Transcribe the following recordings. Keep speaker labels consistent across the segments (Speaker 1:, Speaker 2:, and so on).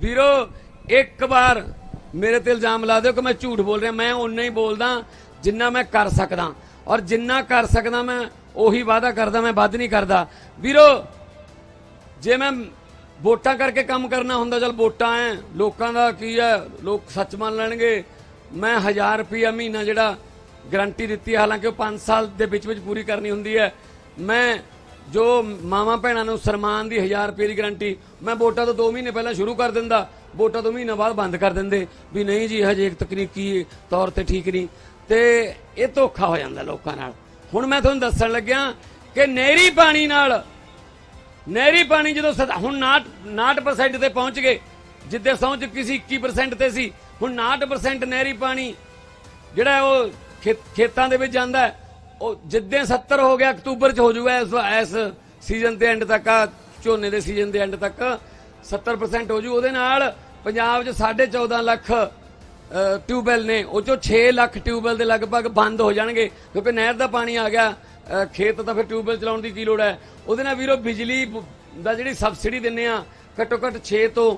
Speaker 1: ਵੀਰੋ, ਇੱਕ ਵਾਰ ਮੇਰੇ ਤੇ ਇਲਜ਼ਾਮ ਲਾ ਦਿਓ ਕਿ ਮੈਂ ਝੂਠ ਬੋਲ ਰਿਹਾ। ਮੈਂ ਉਨਾ ਹੀ ਬੋਲਦਾ ਜਿੰਨਾ ਮੈਂ ਕਰ ਸਕਦਾ। ਔਰ ਜਿੰਨਾ ਕਰ ਸਕਦਾ ਮੈਂ, ਉਹੀ ਵਾਅਦਾ ਕਰਦਾ, ਮੈਂ ਵੱਧ ਨਹੀਂ ਕਰਦਾ। ਵੀਰੋ, ਜੇ ਮੈਂ ਵੋਟਾਂ ਕਰਕੇ ਕੰਮ ਕਰਨਾ ਹੁੰਦਾ, ਚਲ ਵੋਟਾਂ ਐ, ਲੋਕਾਂ ਦਾ ਕੀ ਹੈ ਲੋਕ ਸੱਚ ਮੰਨ ਲੈਣਗੇ। ਮੈਂ 1000 ਰੁਪਿਆ ਮਹੀਨਾ ਜਿਹੜਾ ਗਰੰਟੀ ਦਿੱਤੀ, ਹਾਲਾਂਕਿ ਉਹ 5 ਸਾਲ ਦੇ ਵਿੱਚ ਵਿੱਚ ਪੂਰੀ ਕਰਨੀ ਹੁੰਦੀ ਹੈ ਮੈਂ ਜੋ ਮਾਵਾਂ ਭੈਣਾਂ ਨੂੰ ਸਨਮਾਨ ਦੀ 1000 ਰੁਪਏ ਦੀ ਗਰੰਟੀ, ਮੈਂ ਵੋਟਾਂ ਤੋਂ 2 ਮਹੀਨੇ ਪਹਿਲਾਂ ਸ਼ੁਰੂ ਕਰ ਦਿੰਦਾ। ਵੋਟਾਂ ਤੋਂ ਮਹੀਨਾ ਬਾਅਦ ਬੰਦ ਕਰ ਦਿੰਦੇ ਵੀ ਨਹੀਂ ਜੀ ਹਜੇ ਤਕਨੀਕੀ ਤੌਰ ਤੇ ਠੀਕ ਨਹੀਂ। ਤੇ ਇਹ ਧੋਖਾ ਹੋ ਜਾਂਦਾ ਲੋਕਾਂ ਨਾਲ। ਹੁਣ ਮੈਂ ਤੁਹਾਨੂੰ ਦੱਸਣ ਲੱਗਿਆ ਕਿ ਨਹਿਰੀ ਪਾਣੀ ਨਾਲ, ਨਹਿਰੀ ਪਾਣੀ ਜਦੋਂ ਸਦਾ- ਹੁਣ 59 59% ਤੇ ਪਹੁੰਚ ਗਏ, ਜਿੱਦੇ ਸਹੁੰ ਚੁੱਕੀ ਸੀ 21% ਤੇ ਸੀ, ਹੁਣ 59% ਨਹਿਰੀ ਪਾਣੀ ਜਿਹੜਾ ਉਹ ਖੇ- ਖੇਤਾਂ ਦੇ ਵਿੱਚ ਜਾਂਦਾ ਹੈ ਉਹ ਜਿੱਦਾਂ 70 ਹੋ ਗਿਆ ਅਕਤੂਬਰ ਚ ਹੋ ਜਾਊਗਾ ਇਸ ਇਸ ਸੀਜ਼ਨ ਦੇ ਐਂਡ ਤੱਕ ਆ ਝੋਨੇ ਦੇ ਸੀਜ਼ਨ ਦੇ ਐਂਡ ਤੱਕ 70% ਹੋ ਜੂ। ਉਹਦੇ ਨਾਲ ਪੰਜਾਬ 'ਚ 14.5 ਲੱਖ ਅ, ਟਿਊਬਵੈਲ ਨੇ। ਉਹ ਚੋਂ 6 ਲੱਖ ਟਿਊਬਵੈਲ ਦੇ ਲਗਭਗ ਬੰਦ ਹੋ ਜਾਣਗੇ ਕਿਉਂਕਿ ਨਹਿਰ ਦਾ ਪਾਣੀ ਆ ਗਿਆ। ਖੇਤ ਤਾਂ ਫਿਰ ਟਿਊਬਵੈਲ ਚਲਾਉਣ ਦੀ ਕੀ ਲੋੜ ਹੈ? ਉਹਦੇ ਨਾਲ ਵੀਰੋ ਬਿਜਲੀ ਦਾ ਜਿਹੜੀ ਸਬਸਿਡੀ ਦਿੰਨੇ ਆ ਘੱਟੋ ਘੱਟ 6 ਤੋਂ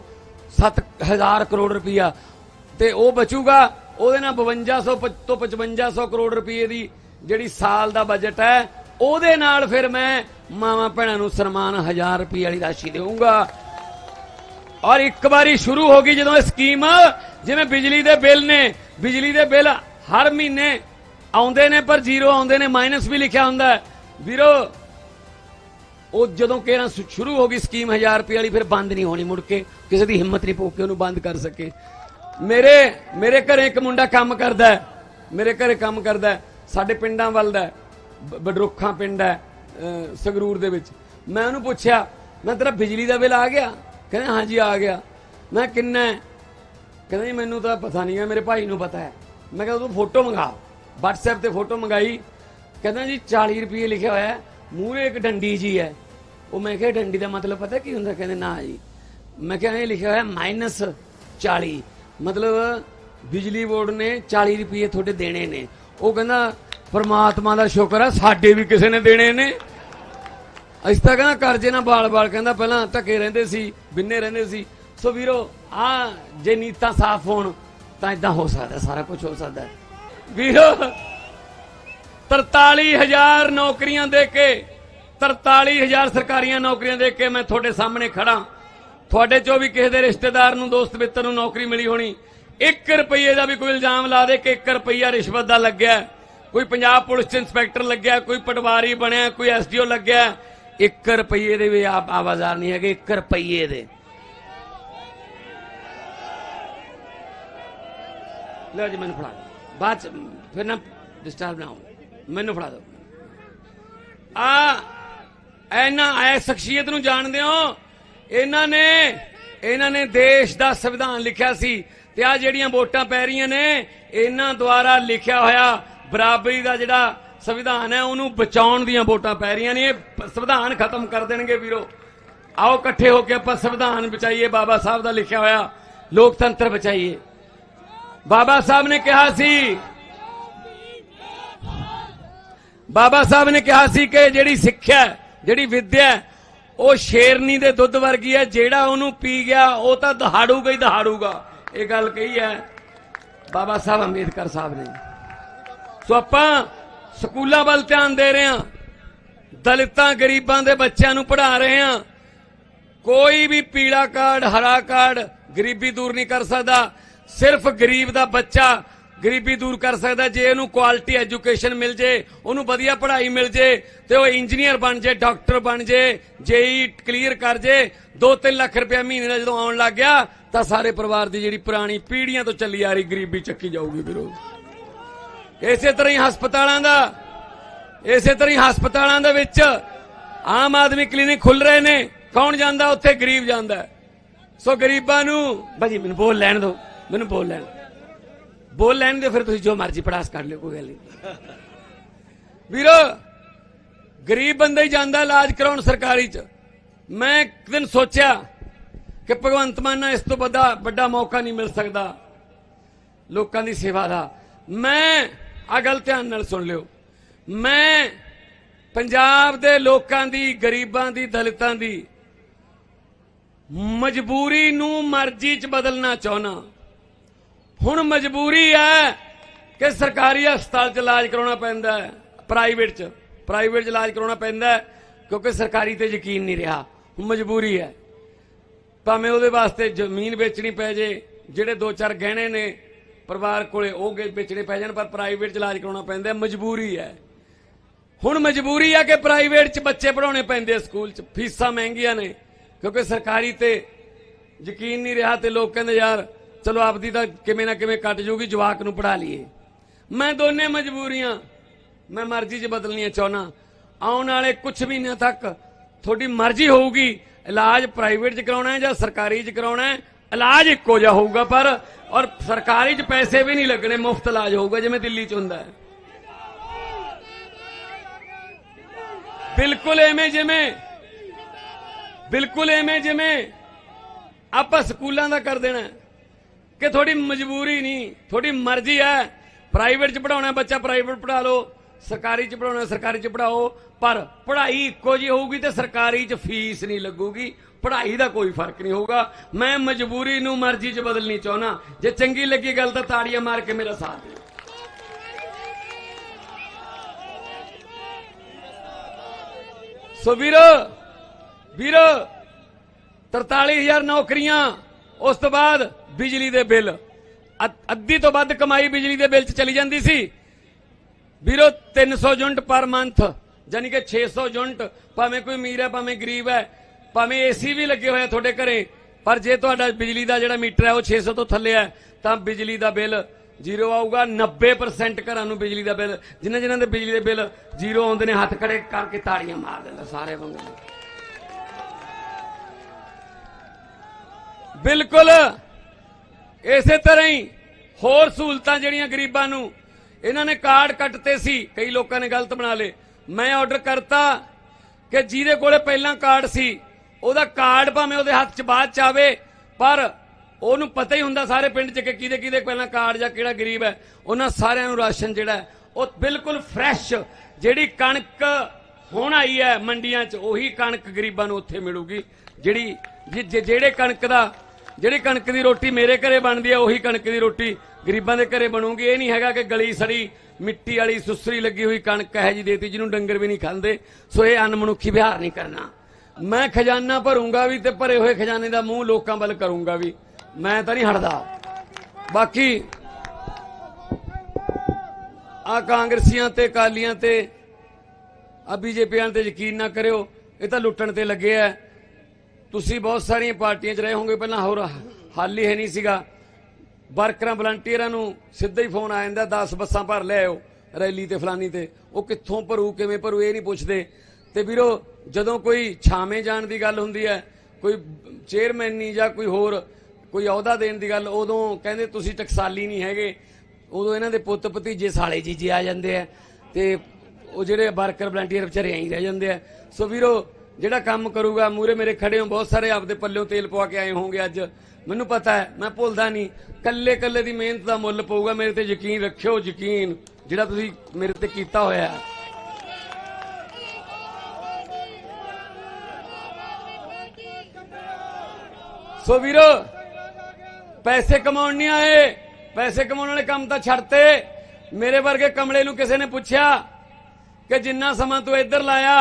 Speaker 1: 7000 ਕਰੋੜ ਰੁਪਈਆ। ਤੇ ਉਹ ਬਚੂਗਾ ਉਹਦੇ ਨਾਲ 5200 ਪ- ਤੋਂ 5500 ਕਰੋੜ ਰੁਪਏ ਦੀ ਜਿਹੜੀ ਸਾਲ ਦਾ ਬਜਟ ਹੈ, ਉਹਦੇ ਨਾਲ ਫਿਰ ਮੈਂ ਮਾਵਾਂ ਭੈਣਾਂ ਨੂੰ ਸਨਮਾਨ 1000 ਰੁਪਏ ਵਾਲੀ ਰਾਸ਼ੀ ਦੇਵਾਂਗਾ ਔਰ ਇੱਕ ਵਾਰੀ ਸ਼ੁਰੂ ਹੋ ਗਈ ਜਦੋਂ ਇਹ ਸਕੀਮ, ਜਿਵੇਂ ਬਿਜਲੀ ਦੇ ਬਿੱਲ ਨੇ, ਬਿਜਲੀ ਦੇ ਬਿੱਲ ਹਰ ਮਹੀਨੇ ਆਉਂਦੇ ਨੇ, ਪਰ ਜ਼ੀਰੋ ਆਉਂਦੇ ਨੇ, ਮਾਈਨਸ ਵੀ ਲਿਖਿਆ ਹੁੰਦਾ ਵੀਰੋ, ਉਹ ਜਦੋਂ ਕਿਹੜਾ ਸ਼ੁਰੂ ਹੋ ਗਈ ਸਕੀਮ 1000 ਰੁਪਏ ਵਾਲੀ, ਫਿਰ ਬੰਦ ਨਹੀਂ ਹੋਣੀ ਮੁੜ ਕੇ। ਕਿਸੇ ਦੀ ਹਿੰਮਤ ਨਹੀਂ ਪਊ ਕਿ ਉਹਨੂੰ ਬੰਦ ਕਰ ਸਕੇ। ਮੇਰੇ ਮੇਰੇ ਘਰੇ ਇੱਕ ਮੁੰਡਾ ਕੰਮ ਕਰਦਾ ਮੇਰੇ ਘਰੇ ਕੰਮ ਕਰਦਾ ਸਾਡੇ ਪਿੰਡਾਂ ਵੱਲ ਦਾ ਹੈ, ਬ- ਬਡਰੁੱਖਾਂ ਪਿੰਡ ਹੈ ਸੰਗਰੂਰ ਦੇ ਵਿੱਚ। ਮੈਂ ਉਹਨੂੰ ਪੁੱਛਿਆ ਮੈਂ ਤੇਰਾ ਬਿਜਲੀ ਦਾ ਬਿੱਲ ਆ ਗਿਆ? ਕਹਿੰਦਾ ਹਾਂਜੀ ਆ ਗਿਆ। ਮੈਂ ਕਿੰਨਾ ਕਹਿੰਦਾ ਜੀ ਮੈਨੂੰ ਤਾਂ ਪਤਾ ਨਹੀਂ ਹੈ ਮੇਰੇ ਭਾਈ ਨੂੰ ਪਤਾ ਹੈ। ਮੈਂ ਕਿਹਾ ਤੂੰ ਫੋਟੋ ਮੰਗਾ। WhatsApp ਤੇ ਫੋਟੋ ਮੰਗਾਈ। ਕਹਿੰਦਾ ਜੀ 40 ਰੁਪਏ ਲਿਖਿਆ ਹੋਇਆ ਹੈ ਮੂਹਰੇ ਇੱਕ ਡੰਡੀ ਜੀ ਹੈ। ਉਹ ਮੈਂ ਕਿਹਾ ਡੰਡੀ ਦਾ ਮਤਲਬ ਪਤਾ ਕੀ ਹੁੰਦਾ? ਕਹਿੰਦੇ ਨਾ ਜੀ। ਮੈਂ ਕਿਹਾ ਇਹ ਲਿਖਿਆ ਹੋਇਆ ਮਾਈਨਸ 40 ਮਤਲਬ ਬਿਜਲੀ ਬੋਰਡ ਨੇ 40 ਰੁਪਏ ਤੁਹਾਡੇ ਦੇਣੇ ਨੇ। ਉਹ ਕਹਿੰਦਾ ਪਰਮਾਤਮਾ ਦਾ ਸ਼ੁਕਰ ਆ, ਸਾਡੇ ਵੀ ਕਿਸੇ ਨੇ ਦੇਣੇ ਨੇ। ਅਸੀਂ ਤਾਂ ਕਹਿੰਦਾ ਕਰਜ਼ੇ ਨਾਲ ਬਾਲ-ਬਾਲ ਕਹਿੰਦਾ, ਪਹਿਲਾਂ ਧੱਕੇ ਰਹਿੰਦੇ ਸੀ, ਬਿੰਨੇ ਰਹਿੰਦੇ ਸੀ। ਸੋ ਵੀਰੋ, ਆ ਜੇ ਨੀਤਾਂ ਸਾਫ਼ ਹੋਣ, ਤਾਂ ਇਦਾਂ ਹੋ ਸਕਦਾ, ਸਾਰਾ ਕੁਝ ਹੋ ਸਕਦਾ। ਹੈ। ਵੀਰੋ 43000 ਨੌਕਰੀਆਂ ਦੇ ਕੇ 43000 ਸਰਕਾਰੀਆਂ ਨੌਕਰੀਆਂ ਦੇ ਕੇ ਮੈਂ ਤੁਹਾਡੇ ਸਾਹਮਣੇ ਖੜਾ ਤੁਹਾਡੇ ਚੋਂ ਵੀ ਕਿਸੇ ਦੇ ਰਿਸ਼ਤੇਦਾਰ ਨੂੰ, ਦੋਸਤ ਮਿੱਤਰ ਨੂੰ ਨੌਕਰੀ ਮਿਲੀ ਹੋਣੀ। 1 ਰੁਪਏ ਦਾ ਵੀ ਕੋਈ ਇਲਜ਼ਾਮ ਲਾ ਦੇ ਕਿ 1 ਰੁਪਈਆ ਰਿਸ਼ਵਤ ਦਾ ਲੱਗਿਆ। ਕੋਈ ਪੰਜਾਬ ਪੁਲਿਸ ਚ ਇੰਸਪੈਕਟਰ ਲੱਗਿਆ, ਕੋਈ ਪਟਵਾਰੀ ਬਣਿਆ, ਕੋਈ ਐਸਡੀਓ ਲੱਗਿਆ 1 ਰੁਪਏ ਦੇ ਵੀ ਆਪ ਆਵਾਜ਼ਾਰ ਨਹੀਂ ਹੈਗੇ 1 ਰੁਪਏ ਦੇ। ਲਓ ਜੀ, ਮੈਨੂੰ ਫੜਾ ਦਿਓ। ਬਾਅਦ ਫਿਰ ਨਾ ਡਿਸਟਰਬ ਨਾ ਹੋ ਮੈਨੂੰ ਫੜਾ ਦਿਓ। ਆ, ਇਹਨਾਂ ਐ ਸ਼ਖਸੀਅਤ ਨੂੰ ਜਾਣਦੇ ਹੋ? ਇਹਨਾਂ ਨੇ ਇਹਨਾਂ ਨੇ ਦੇਸ਼ ਦਾ ਸੰਵਿਧਾਨ ਲਿਖਿਆ ਸੀ ਤੇ ਆ ਜਿਹੜੀਆਂ ਵੋਟਾਂ ਪੈ ਰਹੀਆਂ ਨੇ, ਇਹਨਾਂ ਦੁਆਰਾ ਲਿਖਿਆ ਹੋਇਆ ਬਰਾਬਰੀ ਦਾ ਜਿਹੜਾ ਸੰਵਿਧਾਨ ਹੈ, ਉਹਨੂੰ ਬਚਾਉਣ ਦੀਆਂ ਵੋਟਾਂ ਪੈ ਰਹੀਆਂ ਨੇ। ਇਹ ਸੰਵਿਧਾਨ ਖਤਮ ਕਰ ਦੇਣਗੇ ਵੀਰੋ। ਆਓ ਇਕੱਠੇ ਹੋ ਕੇ ਆਪਾਂ ਸੰਵਿਧਾਨ ਬਚਾਈਏ। ਬਾਬਾ ਸਾਹਿਬ ਦਾ ਲਿਖਿਆ ਹੋਇਆ, ਲੋਕਤੰਤਰ ਬਚਾਈਏ। ਬਾਬਾ ਸਾਹਿਬ ਨੇ ਕਿਹਾ ਸੀ, ਬਾਬਾ ਸਾਹਿਬ ਨੇ ਕਿਹਾ ਸੀ ਕਿ ਜਿਹੜੀ ਸਿੱਖਿਆ ਜਿਹੜੀ ਵਿੱਦਿਆ ਉਹ ਸ਼ੇਰਨੀ ਦੇ ਦੁੱਧ ਵਰਗੀ ਹੈ। ਜਿਹੜਾ ਉਹਨੂੰ ਪੀ ਗਿਆ, ਉਹ ਤਾਂ ਦਹਾੜੂਗਾ ਹੀ ਦਹਾੜੂਗਾ। ਇਹ ਗੱਲ ਕਹੀ ਹੈ ਬਾਬਾ ਸਾਹਿਬ ਅੰਬੇਦਕਰ ਸਾਹਿਬ ਨੇ। ਸੋ ਆਪਾਂ ਸਕੂਲਾਂ ਵੱਲ ਧਿਆਨ ਦੇ ਰਹੇ ਹਾਂ। ਦਲਿਤਾਂ, ਗਰੀਬਾਂ ਦੇ ਬੱਚਿਆਂ ਨੂੰ ਪੜ੍ਹਾ ਰਹੇ ਹਾਂ। ਕੋਈ ਵੀ ਪੀਲਾ ਕਾਰਡ, ਹਰਾ ਕਾਰਡ ਗਰੀਬੀ ਦੂਰ ਨਹੀਂ ਕਰ ਸਕਦਾ। ਸਿਰਫ ਗਰੀਬ ਦਾ ਬੱਚਾ ਗਰੀਬੀ ਦੂਰ ਕਰ ਸਕਦਾ ਜੇ ਇਹਨੂੰ ਕੁਆਲਿਟੀ ਐਜੂਕੇਸ਼ਨ ਮਿਲ ਜੇ, ਉਹਨੂੰ ਵਧੀਆ ਪੜ੍ਹਾਈ ਮਿਲ ਜੇ ਤੇ ਉਹ ਇੰਜੀਨੀਅਰ ਬਣ ਜੇ ਡਾਕਟਰ ਬਣ ਜੇ ਜੇਈ ਕਲੀਅਰ ਕਰ ਜੇ 2-3 ਲੱਖ ਰੁਪਏ ਮਹੀਨੇ ਦਾ ਜਦੋਂ ਆਉਣ ਲੱਗ ਗਿਆ ਤਾਂ ਸਾਰੇ ਪਰਿਵਾਰ ਦੀ ਜਿਹੜੀ ਪੁਰਾਣੀ ਪੀੜ੍ਹੀਆਂ ਤੋਂ ਚੱਲੀ ਆ ਰਹੀ ਗਰੀਬੀ ਚੱਕੀ ਜਾਊਗੀ ਵੀਰੋ। ਇਸੇ ਤਰ੍ਹਾਂ ਹੀ ਹਸਪਤਾਲਾਂ ਦਾ, ਇਸੇ ਤਰ੍ਹਾਂ ਹੀ ਹਸਪਤਾਲਾਂ ਦੇ ਵਿੱਚ ਆਮ ਆਦਮੀ ਕਲੀਨਿਕ ਖੁੱਲ ਰਹੇ ਨੇ। ਕੌਣ ਜਾਂਦਾ? ਉੱਥੇ ਗਰੀਬ ਜਾਂਦਾ ਸੋ ਗਰੀਬਾਂ ਨੂੰ, ਭਾਜੀ, ਮੈਨੂੰ ਬੋਲ ਲੈਣ ਦਿਓ, ਮੈਨੂੰ ਬੋਲ ਲੈਣ ਬੋਲ ਲੈਣ ਦਿਓ, ਫਿਰ ਤੁਸੀਂ ਜੋ ਮਰਜ਼ੀ ਪੜਾਸ ਕਰ ਲਿਓ, ਕੋਈ ਗੱਲ ਨਹੀਂ। ਵੀਰੋ, ਗਰੀਬ ਬੰਦਾ ਹੀ ਜਾਂਦਾ ਇਲਾਜ ਕਰਾਉਣ ਸਰਕਾਰੀ ਚ। ਮੈਂ ਇੱਕ ਦਿਨ ਸੋਚਿਆ ਕਿ ਭਗਵੰਤ ਮਾਨ ਨਾਲ ਇਸ ਤੋਂ ਵੱਡਾ ਵੱਡਾ ਮੌਕਾ ਨਹੀਂ ਮਿਲ ਸਕਦਾ ਲੋਕਾਂ ਦੀ ਸੇਵਾ ਦਾ। ਮੈਂ ਆ ਗੱਲ ਧਿਆਨ ਨਾਲ ਸੁਣ ਲਿਓ। ਮੈਂ ਪੰਜਾਬ ਦੇ ਲੋਕਾਂ ਦੀ, ਗਰੀਬਾਂ ਦੀ, ਦਲਿਤਾਂ ਦੀ ਮਜਬੂਰੀ ਨੂੰ ਮਰਜ਼ੀ 'ਚ ਬਦਲਣਾ ਚਾਹਣਾ ਹੁਣ ਮਜਬੂਰੀ ਹੈ ਕਿ ਸਰਕਾਰੀ ਹਸਪਤਾਲ 'ਚ ਇਲਾਜ ਕਰਾਉਣਾ ਪੈਂਦਾ ਹੈ। ਪ੍ਰਾਈਵੇਟ 'ਚ ਪ੍ਰਾਈਵੇਟ 'ਚ ਇਲਾਜ ਕਰਾਉਣਾ ਪੈਂਦਾ ਹੈ, ਕਿਉਂਕਿ ਸਰਕਾਰੀ ਤੇ ਯਕੀਨ ਨਹੀਂ ਰਿਹਾ। ਮਜਬੂਰੀ ਹੈ। ਭਾਵੇਂ ਉਹਦੇ ਵਾਸਤੇ ਜ਼ਮੀਨ ਵੇਚਣੀ ਪੈ ਜੇ, ਜਿਹੜੇ ਦੋ ਚਾਰ ਗਹਿਣੇ ਨੇ ਪਰਿਵਾਰ ਕੋਲੇ ਉਹ ਗੇ- ਵੇਚਣੇ ਪੈ ਜਾਣ, ਪਰ ਪ੍ਰਾਈਵੇਟ 'ਚ ਇਲਾਜ ਕਰਾਉਣਾ ਪੈਂਦਾ ਮਜਬੂਰੀ ਹੈ। ਹੁਣ ਮਜਬੂਰੀ ਆ ਕਿ ਪ੍ਰਾਈਵੇਟ 'ਚ ਬੱਚੇ ਪੜਾਉਣੇ ਪੈਂਦੇ ਆ ਸਕੂਲ 'ਚ, ਫੀਸਾਂ ਮਹਿੰਗੀਆਂ ਨੇ, ਕਿਉਂਕਿ ਸਰਕਾਰੀ ਤੇ ਯਕੀਨ ਨਹੀਂ ਰਿਹਾ ਤੇ ਲੋਕ ਕਹਿੰਦੇ ਯਾਰ, ਚਲੋ ਆਪਦੀ ਤਾਂ ਕਿਵੇਂ ਨਾ ਕਿਵੇਂ ਕੱਟ ਜੂਗੀ, ਜਵਾਕ ਨੂੰ ਪੜਾ ਲਈਏ। ਮੈਂ ਦੋਨੇ ਮਜਬੂਰੀਆਂ, ਮੈਂ ਮਰਜ਼ੀ 'ਚ ਬਦਲਣੀਆਂ ਚਾਹਣਾ ਆਉਣ ਵਾਲੇ ਕੁਝ ਮਹੀਨਿਆਂ ਤੱਕ ਤੁਹਾਡੀ ਮਰਜ਼ੀ ਹੋਊਗੀ, ਇਲਾਜ ਪ੍ਰਾਈਵੇਟ 'ਚ ਕਰਾਉਣਾ ਹੈ ਜਾਂ ਸਰਕਾਰੀ 'ਚ ਕਰਾਉਣਾ ਹੈ ਇਲਾਜ ਇੱਕੋ ਜਿਹਾ ਹੋਊਗਾ, ਪਰ, ਔਰ ਸਰਕਾਰੀ 'ਚ ਪੈਸੇ ਵੀ ਨਹੀਂ ਲੱਗਣੇ, ਮੁਫਤ ਇਲਾਜ ਹੋਊਗਾ, ਜਿਵੇਂ ਦਿੱਲੀ 'ਚ ਹੁੰਦਾ ਹੈ। ਬਿਲਕੁਲ ਐਵੇਂ ਜਿਵੇਂ, ਬਿਲਕੁਲ ਐਵੇਂ ਜਿਵੇਂ ਆਪਾਂ ਸਕੂਲਾਂ ਦਾ ਕਰ ਦੇਣਾ ਕਿ ਤੁਹਾਡੀ ਮਜਬੂਰੀ ਨਹੀਂ, ਤੁਹਾਡੀ ਮਰਜ਼ੀ ਹੈ, ਪ੍ਰਾਈਵੇਟ ਚ ਪੜਾਉਣਾ ਬੱਚਾ ਪ੍ਰਾਈਵੇਟ ਪੜਾ ਲਓ, ਸਰਕਾਰੀ ਚ ਪੜਾਉਣਾ ਸਰਕਾਰੀ ਚ ਪੜਾਓ ਪਰ ਪੜ੍ਹਾਈ ਇੱਕੋ ਜਿਹੀ ਹੋਊਗੀ ਤੇ ਸਰਕਾਰੀ ਚ ਫੀਸ ਨਹੀਂ ਲੱਗੂਗੀ ਪੜ੍ਹਾਈ ਦਾ ਕੋਈ ਫ਼ਰਕ ਨਹੀਂ ਹੋਊਗਾ। ਮੈਂ ਮਜਬੂਰੀ ਨੂੰ ਮਰਜ਼ੀ ਚ ਬਦਲਣੀ ਚਾਹਣਾ ਜੇ ਚੰਗੀ ਲੱਗੀ ਗੱਲ ਤਾਂ ਤਾੜੀਆਂ ਮਾਰ ਕੇ ਮੇਰਾ ਸਾਥ ਦਿਓ। ਸੋ ਵੀਰੋ ਵੀਰੋ 43000 ਨੌਕਰੀਆਂ, ਉਸ ਤੋਂ ਬਾਅਦ ਬਿਜਲੀ ਦੇ ਬਿੱਲ। ਅੱਧੀ ਤੋਂ ਵੱਧ ਕਮਾਈ ਬਿਜਲੀ ਦੇ ਬਿੱਲ 'ਚ ਚਲੀ ਜਾਂਦੀ ਸੀ। ਵੀਰੋ 300 ਯੂਨਿਟ ਪਰ ਮੰਥ ਯਾਨੀ ਕਿ 600 ਯੂਨਿਟ, ਭਾਵੇਂ ਕੋਈ ਅਮੀਰ ਹੈ, ਭਾਵੇਂ ਗਰੀਬ ਹੈ ਭਾਵੇਂ ਏਸੀ ਵੀ ਲੱਗੇ ਹੋਏ ਆ ਤੁਹਾਡੇ ਘਰੇ, ਪਰ ਜੇ ਤੁਹਾਡਾ ਬਿਜਲੀ ਦਾ ਜਿਹੜਾ ਮੀਟਰ ਹੈ ਉਹ 600 ਤੋਂ ਥੱਲੇ ਹੈ, ਤਾਂ ਬਿਜਲੀ ਦਾ ਬਿੱਲ ਜ਼ੀਰੋ ਆਊਗਾ 90% ਘਰਾਂ ਨੂੰ ਬਿਜਲੀ ਦਾ ਬਿੱਲ, ਜਿਨ੍ਹਾਂ ਜਿਨ੍ਹਾਂ ਦੇ ਬਿਜਲੀ ਦੇ ਬਿੱਲ ਜ਼ੀਰੋ ਆਉਂਦੇ ਨੇ, ਹੱਥ ਖੜੇ ਕਰਕੇ ਤਾੜੀਆਂ ਮਾਰ ਦਿੰਦਾ ਸਾਰੇ ਵਾਂਗੂ ਬਿਲਕੁਲ! ਇਸੇ ਤਰ੍ਹਾਂ ਹੀ ਹੋਰ ਸਹੂਲਤਾਂ ਜਿਹੜੀਆਂ ਗਰੀਬਾਂ ਨੂੰ, ਇਹਨਾਂ ਨੇ ਕਾਰਡ ਕੱਟਤੇ ਸੀ, ਕਈ ਲੋਕਾਂ ਨੇ ਗਲਤ ਬਣਾ ਲਏ। ਮੈਂ ਆਰਡਰ ਕਰਤਾ ਕਿ ਜਿਹਦੇ ਕੋਲੇ ਪਹਿਲਾਂ ਕਾਰਡ ਸੀ ਉਹਦਾ ਕਾਰਡ ਭਾਵੇਂ ਉਹਦੇ ਹੱਥ 'ਚ ਬਾਅਦ ਚ ਆਵੇ, ਪਰ ਉਹਨੂੰ ਪਤਾ ਹੀ ਹੁੰਦਾ ਸਾਰੇ ਪਿੰਡ 'ਚ ਕਿ ਕਿਹਦੇ ਕਿਹਦੇ ਪਹਿਲਾਂ ਕਾਰਡ ਜਾਂ ਕਿਹੜਾ ਗਰੀਬ ਹੈ। ਉਹਨਾਂ ਸਾਰਿਆਂ ਨੂੰ ਰਾਸ਼ਨ ਜਿਹੜਾ ਉਹ ਬਿਲਕੁਲ ਫਰੈਸ਼ ਜਿਹੜੀ ਕਣਕ ਹੁਣ ਆਈ ਹੈ ਮੰਡੀਆਂ 'ਚ, ਉਹੀ ਕਣਕ ਗਰੀਬਾਂ ਨੂੰ ਉੱਥੇ ਮਿਲੂਗੀ। ਜਿਹੜੀ ਜਿ- ਜਿ- ਜਿਹੜੇ ਕਣਕ ਦਾ ਜਿਹੜੀ ਕਣਕ ਦੀ ਰੋਟੀ ਮੇਰੇ ਘਰੇ ਬਣਦੀ ਹੈ, ਉਹੀ ਕਣਕ ਦੀ ਰੋਟੀ ਗਰੀਬਾਂ ਦੇ ਘਰੇ ਬਣੂਗੀ। ਇਹ ਨਹੀਂ ਹੈਗਾ ਕਿ ਗਲੀ ਸੜੀ, ਮਿੱਟੀ ਵਾਲੀ ਸੁਸਰੀ ਲੱਗੀ ਹੋਈ ਕਣਕ ਹੈ ਜੀ ਦੇਤੀ ਜਿਹਨੂੰ ਡੰਗਰ ਵੀ ਨਹੀਂ ਖਾਂਦੇ। ਸੋ ਇਹ ਅਨਮਨੁੱਖੀ ਵਿਹਾਰ ਨਹੀਂ ਕਰਨਾ। ਮੈਂ ਖਜ਼ਾਨਾ ਭਰੂੰਗਾ ਵੀ ਤੇ ਭਰੇ ਹੋਏ ਖਜ਼ਾਨੇ ਦਾ ਮੂੰਹ ਲੋਕਾਂ ਵੱਲ ਕਰੂੰਗਾ ਵੀ। ਮੈਂ ਤਾਂ ਨਹੀਂ ਹਟਦਾ। ਬਾਕੀ ਆ ਕਾਂਗਰਸੀਆਂ ਤੇ ਕਾਲੀਆਂ ਤੇ, ਆ ਬੀਜੇਪੀਆਂ ਤੇ ਯਕੀਨ ਨਾ ਕਰਿਓ, ਇਹ ਤਾਂ ਲੁੱਟਣ ਤੇ ਲੱਗੇ ਆ ਤੁਸੀਂ ਬਹੁਤ ਸਾਰੀਆਂ ਪਾਰਟੀਆਂ 'ਚ ਰਹੇ ਹੋਗੇ ਪਹਿਲਾਂ ਹੋਰ ਹੱਲ ਹੀ ਹੈ ਨਹੀਂ ਸੀਗਾ। ਵਰਕਰਾਂ, ਵਲੰਟੀਅਰਾਂ ਨੂੰ ਸਿੱਧਾ ਹੀ ਫੋਨ ਆ ਜਾਂਦਾ 10 ਬੱਸਾਂ ਭਰ ਲੈ ਆਓ ਰੈਲੀ ਤੇ ਫਲਾਨੀ ਤੇ। ਉਹ ਕਿੱਥੋਂ ਭਰੂ, ਕਿਵੇਂ ਭਰੂ, ਇਹ ਨਹੀਂ ਪੁੱਛਦੇ। ਤੇ ਵੀਰੋ, ਜਦੋਂ ਕੋਈ ਛਾਵੇਂ ਜਾਣ ਦੀ ਗੱਲ ਹੁੰਦੀ ਹੈ, ਕੋਈ ਚੇਅਰਮੈਨੀ ਜਾਂ ਕੋਈ ਹੋਰ ਕੋਈ ਅਹੁਦਾ ਦੇਣ ਦੀ ਗੱਲ, ਉਦੋਂ ਕਹਿੰਦੇ ਤੁਸੀਂ ਟਕਸਾਲੀ ਨਹੀਂ ਹੈਗੇ। ਉਦੋਂ ਇਹਨਾਂ ਦੇ ਪੁੱਤ ਭਤੀਜੇ ਸਾਲੇ ਜੀਜੇ ਆ ਜਾਂਦੇ ਆ ਤੇ ਉਹ ਜਿਹੜੇ ਵਰਕਰ ਵਲੰਟੀਅਰ ਵਿਚਾਰੇ ਐਂ ਹੀ ਰਹਿ ਜਾਂਦੇ ਆ। ਸੋ ਵੀਰੋ, ਜਿਹੜਾ ਕੰਮ ਕਰੂਗਾ ਮੂਰੇ ਮੇਰੇ ਖੜੇ ਹੋ, ਬਹੁਤ ਸਾਰੇ ਆਪਦੇ ਪੱਲਿਓਂ ਤੇਲ ਪਵਾ ਕੇ ਆਏ ਹੋਣਗੇ ਅੱਜ। ਮੈਨੂੰ ਪਤਾ ਹੈ, ਮੈਂ ਭੁੱਲਦਾ ਨਹੀਂ ਕੱਲੇ ਕੱਲੇ ਦੀ ਮਿਹਨਤ ਦਾ ਮੁੱਲ ਪਊਗਾ, ਮੇਰੇ ਤੇ ਯਕੀਨ ਰੱਖਿਓ, ਯਕੀਨ, ਜਿਹੜਾ ਤੁਸੀਂ ਮੇਰੇ ਤੇ ਕੀਤਾ ਹੋਇਆ। ਹੈ ਸੋ ਵੀਰੋ, ਪੈਸੇ ਕਮਾਉਣ ਨਹੀਂ ਆਏ। ਪੈਸੇ ਕਮਾਉਣ ਵਾਲੇ ਕੰਮ ਤਾਂ ਛੱਡਤੇ। ਮੇਰੇ ਵਰਗੇ ਕਮਲੇ ਨੂੰ ਕਿਸੇ ਨੇ ਪੁੱਛਿਆ ਕਿ ਜਿੰਨਾ ਸਮਾਂ ਤੂੰ ਇੱਧਰ ਲਾਇਆ,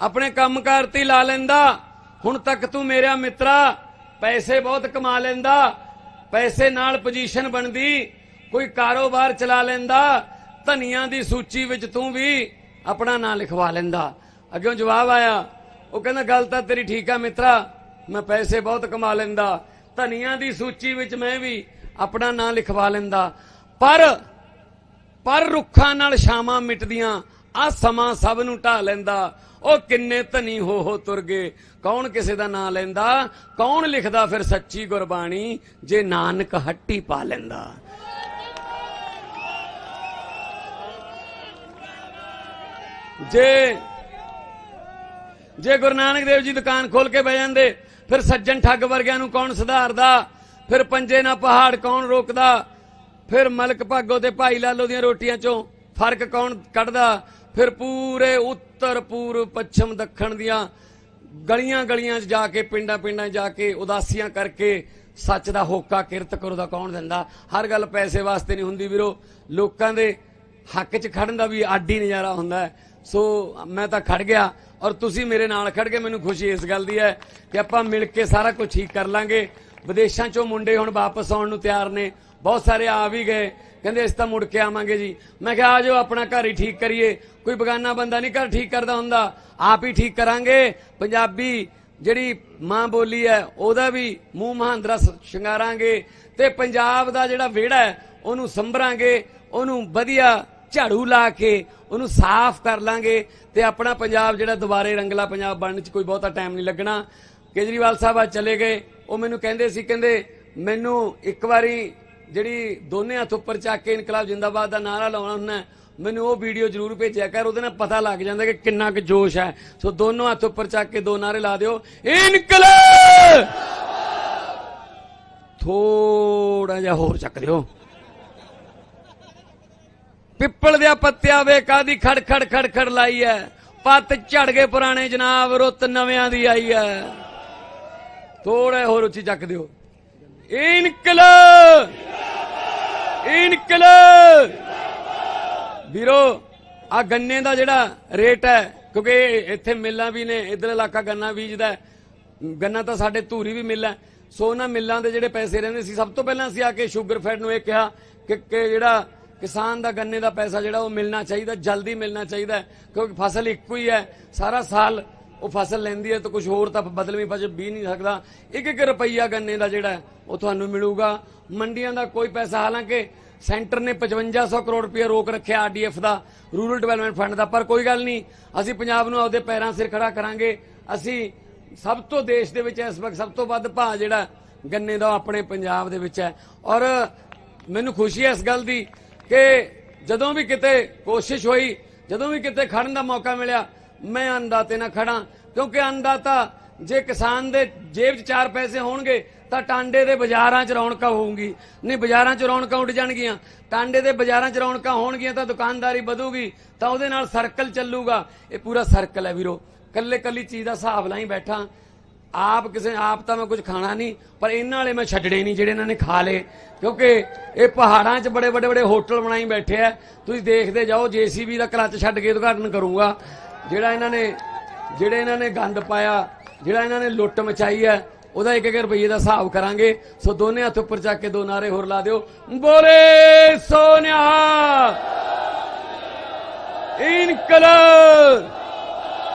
Speaker 1: ਆਪਣੇ ਕੰਮਕਾਰ ਤੇ ਲਾ ਲੈਂਦਾ। ਹੁਣ ਤੱਕ ਤੂੰ ਮੇਰਾ ਮਿੱਤਰਾ ਪੈਸੇ ਬਹੁਤ ਕਮਾ ਲੈਂਦਾ। ਪੈਸੇ ਨਾਲ ਪੋਜੀਸ਼ਨ ਬਣਦੀ। ਕੋਈ ਕਾਰੋਬਾਰ ਚਲਾ ਲੈਂਦਾ। ਧਨੀਆਂ ਦੀ ਸੂਚੀ ਵਿੱਚ ਤੂੰ ਵੀ ਆਪਣਾ ਨਾਂ ਲਿਖਵਾ ਲੈਂਦਾ। ਅੱਗੇ ਜਵਾਬ ਆਇਆ, ਉਹ ਕਹਿੰਦਾ, ਗੱਲ ਤਾਂ ਤੇਰੀ ਠੀਕ ਆ ਮਿੱਤਰਾ। ਮੈਂ ਪੈਸੇ ਬਹੁਤ ਕਮਾ ਲੈਂਦਾ, ਧਨੀਆਂ ਦੀ ਸੂਚੀ ਵਿੱਚ ਮੈਂ ਵੀ ਆਪਣਾ ਨਾਂ ਲਿਖਵਾ ਲੈਂਦਾ। ਪਰ ਪਰ ਰੁੱਖਾਂ ਨਾਲ ਛਾਵਾਂ ਮਿਟਦੀਆਂ ਆ ਸਮਾਂ ਸਭ ਨੂੰ ਢਾ ਲੈਂਦਾ। ਉਹ ਕਿੰਨੇ ਧਨੀ ਹੋ ਹੋ ਤੁਰ ਗਏ, ਕੌਣ ਕਿਸੇ ਦਾ ਨਾਂ ਲੈਂਦਾ? ਕੌਣ ਲਿਖਦਾ ਫਿਰ ਸੱਚੀ ਗੁਰਬਾਣੀ, ਜੇ ਨਾਨਕ ਹੱਟੀ ਪਾ ਲੈਂਦਾ? ਜੇ ਜੇ ਗੁਰੂ ਨਾਨਕ ਦੇਵ ਜੀ ਦੁਕਾਨ ਖੋਲ ਕੇ ਬਹਿ ਜਾਂਦੇ, ਫਿਰ ਸੱਜਣ ਠੱਗ ਵਰਗਿਆਂ ਨੂੰ ਕੌਣ ਸੁਧਾਰਦਾ? ਫਿਰ ਪੰਜੇ ਨਾਲ ਪਹਾੜ ਕੌਣ ਰੋਕਦਾ? ਫਿਰ ਮਲਕ ਭਾਗੋ ਤੇ ਭਾਈ ਲਾਲੋ ਦੀਆਂ ਰੋਟੀਆਂ ਚੋਂ ਫ਼ਰਕ ਕੌਣ ਕੱਢਦਾ? ਫਿਰ ਪੂਰੇ ਉੱਤਰ ਪੂਰਬ ਪੱਛਮ ਦੱਖਣ ਦੀਆਂ ਗਲੀਆਂ ਗਲੀਆਂ 'ਚ ਜਾ ਕੇ, ਪਿੰਡਾਂ ਪਿੰਡਾਂ ਜਾ ਕੇ ਉਦਾਸੀਆਂ ਕਰਕੇ ਸੱਚ ਦਾ ਹੋਕਾ ਕਿਰਤ ਕਰੋ ਦਾ ਕੌਣ ਦਿੰਦਾ? ਹਰ ਗੱਲ ਪੈਸੇ ਵਾਸਤੇ ਨਹੀਂ ਹੁੰਦੀ ਵੀਰੋ। ਲੋਕਾਂ ਦੇ ਹੱਕ 'ਚ ਖੜਨ ਦਾ ਵੀ ਆਡੀ ਨਜ਼ਾਰਾ ਹੁੰਦਾ ਹੈ। ਸੋ ਮੈਂ ਤਾਂ ਖੜ ਗਿਆ ਔਰ ਤੁਸੀਂ ਮੇਰੇ ਨਾਲ ਖੜ ਕੇ ਮੈਨੂੰ ਖੁਸ਼ੀ ਇਸ ਗੱਲ ਦੀ ਹੈ ਕਿ ਆਪਾਂ ਮਿਲ ਕੇ ਸਾਰਾ ਕੁਝ ਠੀਕ ਕਰ ਲਾਂਗੇ। ਵਿਦੇਸ਼ਾਂ 'ਚੋਂ ਮੁੰਡੇ ਹੁਣ ਵਾਪਸ ਆਉਣ ਨੂੰ ਤਿਆਰ ਨੇ। ਬਹੁਤ ਸਾਰੇ ਆ ਵੀ ਗਏ। ਕਹਿੰਦੇ ਅਸੀਂ ਤਾਂ ਮੁੜ ਕੇ ਆਵਾਂਗੇ ਜੀ। ਮੈਂ ਕਿਹਾ, ਆ ਜਾਓ, ਆਪਣਾ ਘਰ ਹੀ ਠੀਕ ਕਰੀਏ। ਕੋਈ ਬਗਾਨਾ ਬੰਦਾ ਨਹੀਂ ਘਰ ਠੀਕ ਕਰਦਾ ਹੁੰਦਾ। ਆਪ ਹੀ ਠੀਕ ਕਰਾਂਗੇ। ਪੰਜਾਬੀ ਜਿਹੜੀ ਮਾਂ ਬੋਲੀ ਹੈ, ਉਹਦਾ ਵੀ ਮੂੰਹ ਮਹਾਂਦਰਾ ਸ਼ਿੰਗਾਰਾਂਗੇ ਤੇ ਪੰਜਾਬ ਦਾ ਜਿਹੜਾ ਵਿਹੜਾ ਹੈ, ਉਹਨੂੰ ਸੰਭਰਾਂਗੇ। ਉਹਨੂੰ ਵਧੀਆ ਝਾੜੂ ਲਾ ਕੇ ਉਹਨੂੰ ਸਾਫ਼ ਕਰ ਲਾਂਗੇ ਤੇ ਆਪਣਾ ਪੰਜਾਬ ਜਿਹੜਾ ਦੁਬਾਰੇ ਰੰਗਲਾ ਪੰਜਾਬ ਬਣਨ 'ਚ ਕੋਈ ਬਹੁਤਾ ਟਾਈਮ ਨਹੀਂ ਲੱਗਣਾ। ਕੇਜਰੀਵਾਲ ਸਾਹਿਬ ਅੱਜ ਚਲੇ ਗਏ। ਉਹ ਮੈਨੂੰ ਕਹਿੰਦੇ ਸੀ, ਕਹਿੰਦੇ ਮੈਨੂੰ ਇੱਕ ਵਾਰੀ ਜਿਹੜੀ ਦੋਨੇ ਹੱਥ ਉੱਪਰ ਚੱਕ ਕੇ ਇਨਕਲਾਬ ਜਿੰਦਾਬਾਦ ਦਾ ਨਾਰਾ ਲਾਉਣਾ ਹੁੰਦਾ ਮੈਨੂੰ ਉਹ ਵੀਡੀਓ ਜ਼ਰੂਰ ਭੇਜਿਆ ਕਰ, ਉਹਦੇ ਨਾਲ ਪਤਾ ਲੱਗ ਜਾਂਦਾ ਕਿ ਕਿੰਨਾ ਕੁ ਜੋਸ਼ ਹੈ। ਸੋ ਦੋਨੋਂ ਹੱਥ ਉੱਪਰ ਚੱਕ ਕੇ ਦੋ ਨਾਰੇ ਲਾ ਦਿਓ। ਇਨਕਲਾਬ! ਥੋੜਾ ਜਿਹਾ ਹੋਰ ਚੱਕ ਦਿਓ। ਪਿੱਪਲ ਦੇ ਪੱਤਿਆ ਵੇ ਕਾਦੀ ਖੜ ਖੜ ਖੜ ਖੜ ਲਾਈ ਐ। ਪੱਤ ਝੜ ਗਏ ਪੁਰਾਣੇ ਜਨਾਬ, ਰੁੱਤ ਨਵਿਆਂ ਦੀ ਆਈ ਐ। ਥੋੜਾ ਹੋਰ ਉੱਚੀ ਚੱਕ ਦਿਓ। ਇਨਕਲਾਬ! ਇਨਕਲਾਬ! ਵੀਰੋ, ਆ ਗੰਨੇ ਦਾ ਜਿਹੜਾ ਰੇਟ ਹੈ ਕਿਉਂਕਿ ਇੱਥੇ ਮਿੱਲਾਂ ਵੀ ਨੇ ਇਧਰ ਇਲਾਕਾ ਗੰਨਾ ਬੀਜਦਾ ਗੰਨਾ ਤਾਂ ਸਾਡੇ ਧੂਰੀ ਵੀ ਮਿੱਲ ਹੈ ਸੋ ਉਹਨਾਂ ਮਿੱਲਾਂ ਦੇ ਜਿਹੜੇ ਪੈਸੇ ਰਹਿੰਦੇ ਸੀ, ਸਭ ਤੋਂ ਪਹਿਲਾਂ ਅਸੀਂ ਆ ਕੇ ਸ਼ੂਗਰ ਫੈਡ ਨੂੰ ਇਹ ਕਿਹਾ ਕਿ ਜਿਹੜਾ ਕਿਸਾਨ ਦਾ ਗੰਨੇ ਦਾ ਪੈਸਾ ਜਿਹੜਾ ਉਹ ਮਿਲਣਾ ਚਾਹੀਦਾ, ਜਲਦੀ ਮਿਲਣਾ ਚਾਹੀਦਾ ਕਿਉਂਕਿ ਫਸਲ ਇੱਕੋ ਹੀ ਹੈ, ਸਾਰਾ ਸਾਲ ਉਹ ਫਸਲ ਲੈਂਦੀ ਹੈ ਤਾਂ ਕੁਝ ਹੋਰ ਤਾਂ ਬਦਲਵੀਂ ਫਸਲ ਬੀਜ ਨਹੀਂ ਸਕਦਾ। ਇੱਕ ਇੱਕ ਰੁਪਈਆ ਗੰਨੇ ਦਾ ਜਿਹੜਾ ਉਹ ਤੁਹਾਨੂੰ ਮਿਲੂਗਾ। ਮੰਡੀਆਂ ਦਾ ਕੋਈ ਪੈਸਾ, ਹਾਲਾਂਕਿ ਸੈਂਟਰ ਨੇ 5500 ਕਰੋੜ ਰੁਪਏ ਰੋਕ ਰੱਖਿਆ ਆਰਡੀਐਫ ਦਾ, ਰੂਰਲ ਡਿਵੈਲਪਮੈਂਟ ਫੰਡ ਦਾ, ਪਰ ਕੋਈ ਗੱਲ ਨਹੀਂ, ਅਸੀਂ ਪੰਜਾਬ ਨੂੰ ਆਪਦੇ ਪੈਰਾਂ ਸਿਰ ਖੜਾ ਕਰਾਂਗੇ। ਅਸੀਂ ਸਭ ਤੋਂ ਦੇਸ਼ ਦੇ ਵਿੱਚ ਇਸ ਵਕਤ ਸਭ ਤੋਂ ਵੱਧ ਭਾਅ ਜਿਹੜਾ ਗੰਨੇ ਦਾ ਉਹ ਆਪਣੇ ਪੰਜਾਬ ਦੇ ਵਿੱਚ ਹੈ। ਔਰ ਮੈਨੂੰ ਖੁਸ਼ੀ ਹੈ ਇਸ ਗੱਲ ਦੀ ਕਿ ਜਦੋਂ ਵੀ ਕਿਤੇ ਕੋਸ਼ਿਸ਼ ਹੋਈ, ਜਦੋਂ ਵੀ ਕਿਤੇ ਖੜਨ ਦਾ ਮੌਕਾ ਮਿਲਿਆ, ਮੈਂ ਅੰਨਦਾਤੇ ਨਾਲ ਖੜਾਂ। ਕਿਉਂਕਿ ਅੰਨਦਾਤਾ ਜੇ ਕਿਸਾਨ ਦੇ ਜੇਬ 'ਚ ਚਾਰ ਪੈਸੇ ਹੋਣਗੇ, ਤਾਂ ਟਾਂਡੇ ਦੇ ਬਾਜ਼ਾਰਾਂ 'ਚ ਰੌਣਕਾਂ ਹੋਊਗੀ। ਨਹੀਂ, ਬਾਜ਼ਾਰਾਂ 'ਚ ਰੌਣਕਾਂ ਉੱਡ ਜਾਣਗੀਆਂ। ਟਾਂਡੇ ਦੇ ਬਾਜ਼ਾਰਾਂ 'ਚ ਰੌਣਕਾਂ ਹੋਣਗੀਆਂ ਤਾਂ ਦੁਕਾਨਦਾਰੀ ਵਧੂਗੀ, ਤਾਂ ਉਹਦੇ ਨਾਲ ਸਰਕਲ ਚੱਲੂਗਾ। ਇਹ ਪੂਰਾ ਸਰਕਲ ਹੈ ਵੀਰੋ। ਕੱਲੇ ਕੱਲੀ ਚੀਜ਼ ਦਾ ਹਿਸਾਬ ਲਾਈ ਬੈਠਾ। ਆਪ ਕਿਸੇ ਆਪ ਤਾਂ ਮੈਂ ਕੁਝ ਖਾਣਾ ਨਹੀਂ, ਪਰ ਇਹਨਾਂ ਵਾਲੇ ਮੈਂ ਛੱਡਣੇ ਨਹੀਂ ਜਿਹੜੇ ਇਹਨਾਂ ਨੇ ਖਾ ਲਏ। ਕਿਉਂਕਿ ਇਹ ਪਹਾੜਾਂ 'ਚ ਬੜੇ ਬੜੇ ਬੜੇ ਹੋਟਲ ਬਣਾਈ ਬੈਠੇ ਆ। ਤੁਸੀਂ ਦੇਖਦੇ ਜਾਓ, ਜੀਸੀਬੀ ਦਾ ਕਲੱਚ ਛੱਡ ਕੇ ਉਦਘਾਟਨ ਕਰੂੰਗਾ। ਜਿਹੜਾ ਇਹਨਾਂ ਨੇ ਜਿਹੜੇ ਇਹਨਾਂ ਨੇ ਗੰਦ ਪਾਇਆ, ਜਿਹੜਾ ਇਹਨਾਂ ਨੇ ਲੁੱਟ ਮਚਾਈ ਹੈ ਉਹਦਾ ਇੱਕ ਇੱਕ ਰੁਪਈਏ ਦਾ ਹਿਸਾਬ ਕਰਾਂਗੇ। ਸੋ ਦੋਨੇ ਹੱਥ ਉੱਪਰ ਚੱਕ ਕੇ ਦੋ ਨਾਰੇ ਹੋਰ ਲਾ ਦਿਓ। ਬੋਲੇ ਸੋਨਿਆ! ਇਨਕਲਾਬ!